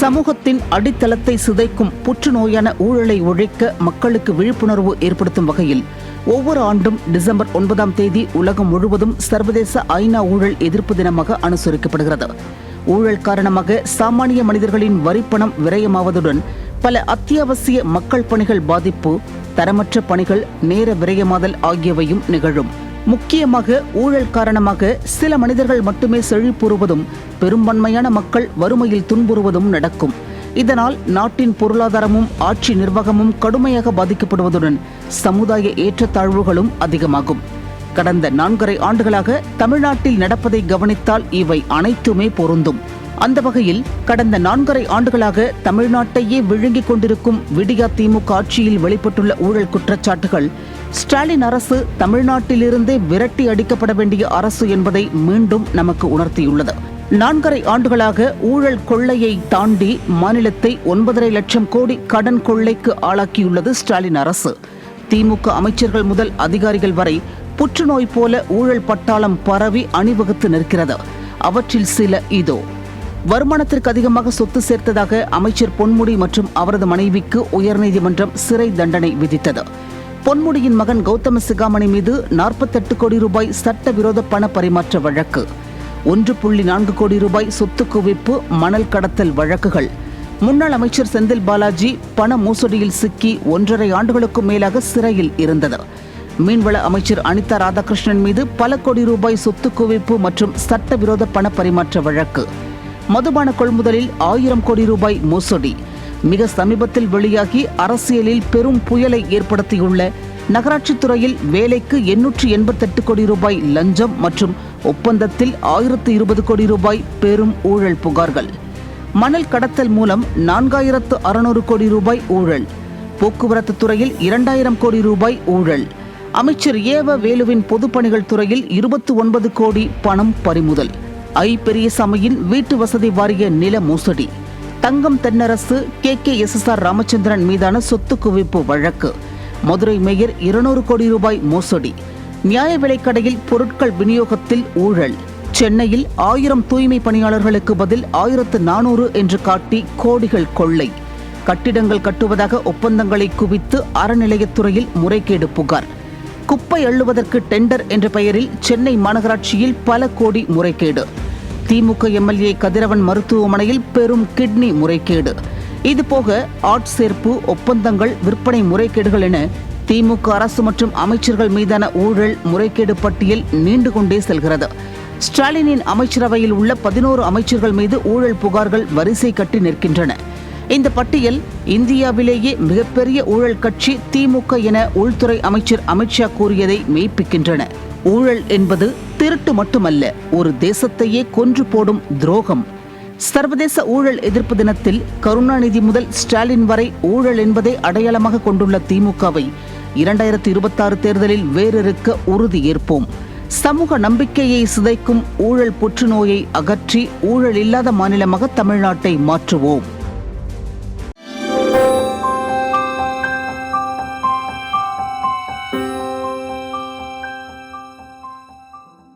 சமூகத்தின் அடித்தளத்தை சிதைக்கும் புற்றுநோயான ஊழலை ஒழிக்க மக்களுக்கு விழிப்புணர்வு ஏற்படுத்தும் வகையில் ஒவ்வொரு ஆண்டும் டிசம்பர் ஒன்பதாம் தேதி உலகம் முழுவதும் சர்வதேச ஐநா ஊழல் எதிர்ப்பு தினமாக அனுசரிக்கப்படுகிறது. ஊழல் காரணமாக சாமானிய மனிதர்களின் வரிப்பணம் விரயமாவதுடன் பல அத்தியாவசிய மக்கள் பணிகள் பாதிப்பு தரமற்ற பணிகள் நேர விரயமாதல் ஆகியவையும் நிகழும். முக்கியமாக ஊழல் காரணமாக சில மனிதர்கள் மட்டுமே செழிப்புறுவதும் பெரும்பான்மையான மக்கள் வறுமையில் துன்புறுவதும் நடக்கும். இதனால் நாட்டின் பொருளாதாரமும் ஆட்சி நிர்வாகமும் கடுமையாக பாதிக்கப்படுவதுடன் சமுதாய ஏற்றத்தாழ்வுகளும் அதிகமாகும். கடந்த நான்கரை ஆண்டுகளாக தமிழ்நாட்டில் நடப்பதை கவனித்தால் இவை அனைத்துமே பொருந்தும். அந்த வகையில் கடந்த நான்கரை ஆண்டுகளாக தமிழ்நாட்டையே விழுங்கிக் கொண்டிருக்கும் விடியா திமுக ஆட்சியில் வெளிப்பட்டுள்ள ஊழல் குற்றச்சாட்டுகள் ஸ்டாலின் அரசு தமிழ்நாட்டிலிருந்தே விரட்டி அடிக்கப்பட வேண்டிய அரசு என்பதை மீண்டும் நமக்கு உணர்த்தியுள்ளது. நான்கரை ஆண்டுகளாக ஊழல் கொள்ளையை தாண்டி மாநிலத்தை ஒன்பதரை லட்சம் கோடி கடன் கொள்ளைக்கு ஆளாக்கியுள்ளது ஸ்டாலின் அரசு. திமுக அமைச்சர்கள் முதல் அதிகாரிகள் வரை புற்றுநோய் போல ஊழல் பட்டாளம் பரவி அணிவகுத்து நிற்கிறது. அவற்றில் சில இதோ. வருமானத்திற்கு அதிகமாக சொத்து சேர்த்ததாக அமைச்சர் பொன்முடி மற்றும் அவரது மனைவிக்கு உயர்நீதிமன்றம் சிறை தண்டனை விதித்தது. பொன்முடியின் மகன் கௌதம சிகாமணி மீது நாற்பத்தெட்டு கோடி ரூபாய் சட்டவிரோத பண பரிமாற்ற வழக்கு. ஒன்று புள்ளி நான்கு கோடி ரூபாய் சொத்து குவிப்பு மணல் கடத்தல் வழக்குகள். முன்னாள் அமைச்சர் செந்தில் பாலாஜி பண மோசடியில் சிக்கி ஒன்றரை ஆண்டுகளுக்கும் மேலாக சிறையில் இருந்தது. மீன்வள அமைச்சர் அனிதா ராதாகிருஷ்ணன் மீது பல கோடி ரூபாய் சொத்து குவிப்பு மற்றும் சட்டவிரோத பண பரிமாற்ற வழக்கு. மதுபான கொள்முதலில் ஆயிரம் கோடி ரூபாய் மோசடி. மிக சமீபத்தில் வெளியாகி அரசியலில் பெரும் புயலை ஏற்படுத்தியுள்ள நகராட்சித்துறையில் வேலைக்கு எண்ணூற்று எண்பத்தெட்டு கோடி ரூபாய் லஞ்சம் மற்றும் ஒப்பந்தத்தில் ஆயிரத்து இருபது கோடி ரூபாய் பெரும் ஊழல் புகார்கள். மணல் கடத்தல் மூலம் நான்காயிரத்து அறுநூறு கோடி ரூபாய் ஊழல். போக்குவரத்து துறையில் இரண்டாயிரம் கோடி ரூபாய் ஊழல். அமைச்சர் ஏவ வேலுவின் பொதுப்பணிகள் துறையில் இருபத்தி ஒன்பது கோடி பணம் பறிமுதல். ஐ பெரியசாமியின் வீட்டு வசதி வாரிய நில மோசடி. Thangam Thennarasu K. K. S. S. R. Ramachandran மீதான சொத்து குவிப்பு வழக்கு. மதுரை மேயர் இருநூறு கோடி ரூபாய் மோசடி. நியாய விலைக்கடையில் பொருட்கள் விநியோகத்தில் ஊழல். சென்னையில் ஆயிரம் தூய்மை பணியாளர்களுக்கு பதில் ஆயிரத்து நானூறு என்று காட்டி கோடிகள் கொள்ளை. கட்டிடங்கள் கட்டுவதாக ஒப்பந்தங்களை குவித்து அறநிலையத்துறையில் முறைகேடு புகார். குப்பை அள்ளுவதற்கு டெண்டர் என்ற பெயரில் சென்னை மாநகராட்சியில் பல கோடி முறைகேடு. திமுக எம்எல்ஏ கதிரவன் மருத்துவமனையில் பெரும் கிட்னி முறைகேடு. இதுபோக ஆட்சேர்ப்பு ஒப்பந்தங்கள் விற்பனை முறைகேடுகள் என திமுக அரசு மற்றும் அமைச்சர்கள் மீதான ஊழல் முறைகேடு பட்டியல் நீண்டு கொண்டே செல்கிறது. ஸ்டாலினின் அமைச்சரவையில் உள்ள பதினோரு அமைச்சர்கள் மீது ஊழல் புகார்கள் வரிசை கட்டி நிற்கின்றன. இந்த பட்டியல் இந்தியாவிலேயே மிகப்பெரிய ஊழல் கட்சி திமுக என உள்துறை அமைச்சர் அமித்ஷா கூறியதை மெய்ப்பிக்கின்றன. ஊழல் என்பது திருட்டு மட்டுமல்ல ஒரு தேசத்தையே கொன்று போடும் துரோகம். சர்வதேச ஊழல் எதிர்ப்பு தினத்தில் கருணாநிதி முதல் ஸ்டாலின் வரை ஊழல் என்பதை அடையாளமாக கொண்டுள்ள திமுகவை இரண்டாயிரத்தி இருபத்தாறு தேர்தலில் வேறிருக்க உறுதி ஏற்போம். சமூக நம்பிக்கையை சிதைக்கும் ஊழல் புற்றுநோயை அகற்றி ஊழல் இல்லாத மாநிலமாக தமிழ்நாட்டை மாற்றுவோம்.